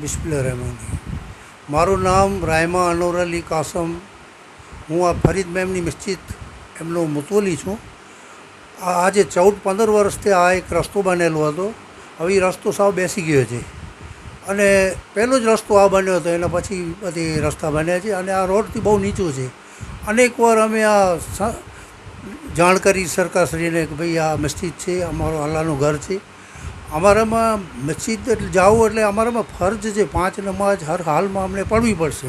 બિસ્મિલ્લા રહેમાની મારું નામ રાયમા અનોર અલી કાસમ. હું આ ફરીદ મેમની મસ્જિદ એમનો મુતવલી છું. આજે ચૌદ પંદર વર્ષથી આ એક રસ્તો બનેલો હતો. હવે એ રસ્તો સાવ બેસી ગયો છે. અને પહેલો જ રસ્તો આ બન્યો હતો, એના પછી બધી રસ્તા બન્યા છે અને આ રોડથી બહુ નીચું છે. અનેક વાર અમે આ જાણ કરી સરકારશ્રીને કે ભાઈ આ મસ્જિદ છે, અમારું અલ્લાહનું ઘર છે. અમારામાં મસ્જિદ એટલે જાવું એટલે અમારામાં ફરજ છે, પાંચ નમાજ હર હાલમાં અમને પડવી પડશે.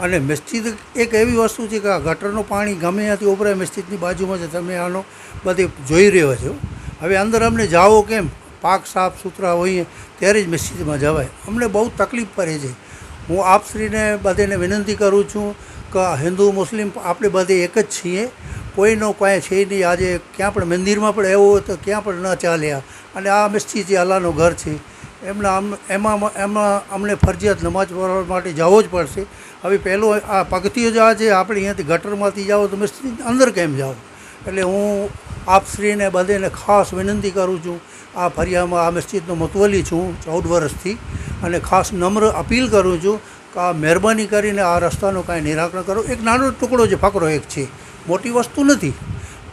અને મસ્જિદ એક એવી વસ્તુ છે કે આ ગટરનું પાણી ગમે ત્યાંથી ઉભરાય, મસ્જિદની બાજુમાં છે તમે આનો બધે જોઈ રહ્યો છો. હવે અંદર અમને જાઓ કેમ? પાક સાફ સુથરા હોઈએ ત્યારે જ મસ્જિદમાં જવાય. અમને બહુ તકલીફ પડે છે. હું આપશ્રીને બધાને વિનંતી કરું છું કે હિન્દુ, મુસ્લિમ આપણે બધે એક જ છીએ. કોઈનો કાંઈ છે નહીં. આજે ક્યાં પણ મંદિરમાં પણ એવો તો ક્યાં પણ ન ચાલ્યા. અને આ મસ્જિદ જે અલ્લાહનું ઘર છે, એમના એમાં એમાં અમને ફરજિયાત નમાજ પઢવા માટે જવો જ પડશે. હવે પહેલું આ પગથિયું જ આ છે આપણે અહીંયાથી ગટરમાંથી જાઓ તો મસ્જિદ અંદર કેમ જાઓ? એટલે હું આપશ્રીને બધેને ખાસ વિનંતી કરું છું. આ ફરિયામાં આ મસ્જિદનો મતવલી છું ચૌદ વર્ષથી. અને ખાસ નમ્ર અપીલ કરું છું કે આ મહેરબાની કરીને આ રસ્તાનું કાંઈ નિરાકરણ કરો. એક નાનો ટુકડો છે ફકરો એક છે મોટી વસ્તુ નથી.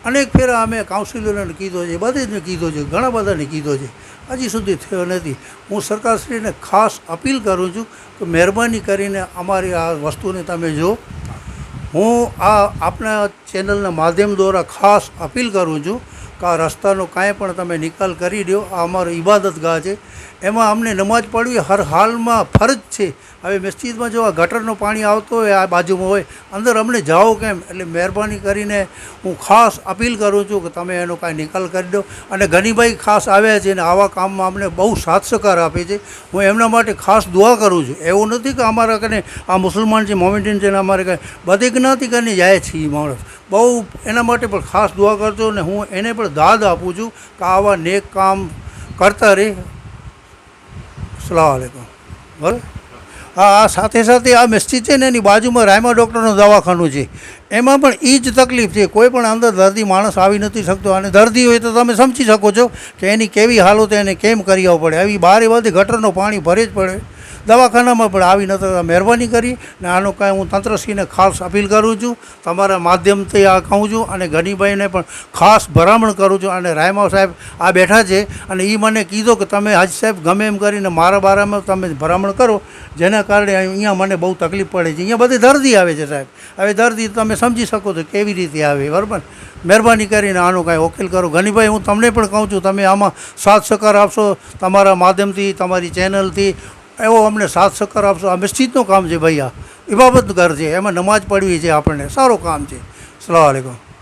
અનેક ફેરા અમે કાઉન્સિલરોને કીધો છે બધે કીધો છે, ઘણા બધાને કીધો છે. હજી સુધી થયો નથી. હું સરકારશ્રીને ખાસ અપીલ કરું છું કે મહેરબાની કરીને અમારી આ વસ્તુને તમે જો હું આ આપણા ચેનલના માધ્યમ દ્વારા ખાસ અપીલ કરું છું કે રસ્તાનો કાંઈ પણ તમે નિકાલ કરી દો, આ અમારો ઇબાદત ગાહ છે. એમાં અમને નમાજ પડવી હર હાલમાં ફરજ છે. હવે મસ્જિદમાં જો આ ગટરનું પાણી આવતો હોય, આ બાજુમાં હોય, અંદર અમને જાઓ કેમ? એટલે મહેરબાની કરીને હું ખાસ અપીલ કરું છું કે તમે એનો કાંઈ નિકાલ કરી દો. અને ગનીભાઈ ખાસ આવ્યા છે અને આવા કામમાં અમને બહુ સાથ સહકાર આપે છે. હું એમના માટે ખાસ દુઆ કરું છું. એવું નથી કે અમારા કને આ મુસલમાન છે મોમેન્ટિન છે અમારે કાંઈ બધી જ્ઞાતિ કરીને જાય છે એ માણસ. બહુ એના માટે પણ ખાસ દુઆ કરજો અને હું એને પણ દાદ આપું છું કે આવા નેક કામ કરતા રહે. સલાહ આલેકુમ બરાબર હા, આ સાથે સાથે આ મસ્જિદ છે ને એની બાજુમાં રાયમા ડૉક્ટરનું દવાખાનું છે. એમાં પણ એ જ તકલીફ છે. કોઈ પણ અંદર દર્દી માણસ આવી નથી શકતો અને દર્દી હોય તો તમે સમજી શકો છો કે એની કેવી હાલત એને કેમ કરી આવવું પડે. આવી બારે બધી ગટરનું પાણી ભરે જ પડે. દવાખાનામાં પણ આવી નથી મહેરબાની કરી ને આનો કાંઈ હું તંત્રશ્રીને ખાસ અપીલ કરું છું, તમારા માધ્યમથી આ કહું છું અને ગનીભાઈને પણ ખાસ ભલામણ કરું છું. અને રાયમાવ સાહેબ આ બેઠા છે અને એ મને કીધો કે તમે હાજી સાહેબ ગમે એમ કરીને મારા બારામાં તમે ભલામણ કરો, જેના કારણે અહીંયા મને બહુ તકલીફ પડે છે. અહીંયા બધી દર્દી આવે છે સાહેબ. હવે દર્દી તમે સમજી શકો છો કેવી રીતે આવે, બરાબર? મહેરબાની કરીને આનો કાંઈ વકીલ કરો. ગનીભાઈ, હું તમને પણ કહું છું, તમે આમાં સાથ સહકાર આપશો, તમારા માધ્યમથી, તમારી ચેનલથી એવો અમને સાથ સહકાર આપશો. આ મસ્જિદનું કામ છે ભાઈ આ ઇબાબત ઘર છે. એમાં નમાજ પડવી છે આપણને. સારું કામ છે. સલામ આલેકુમ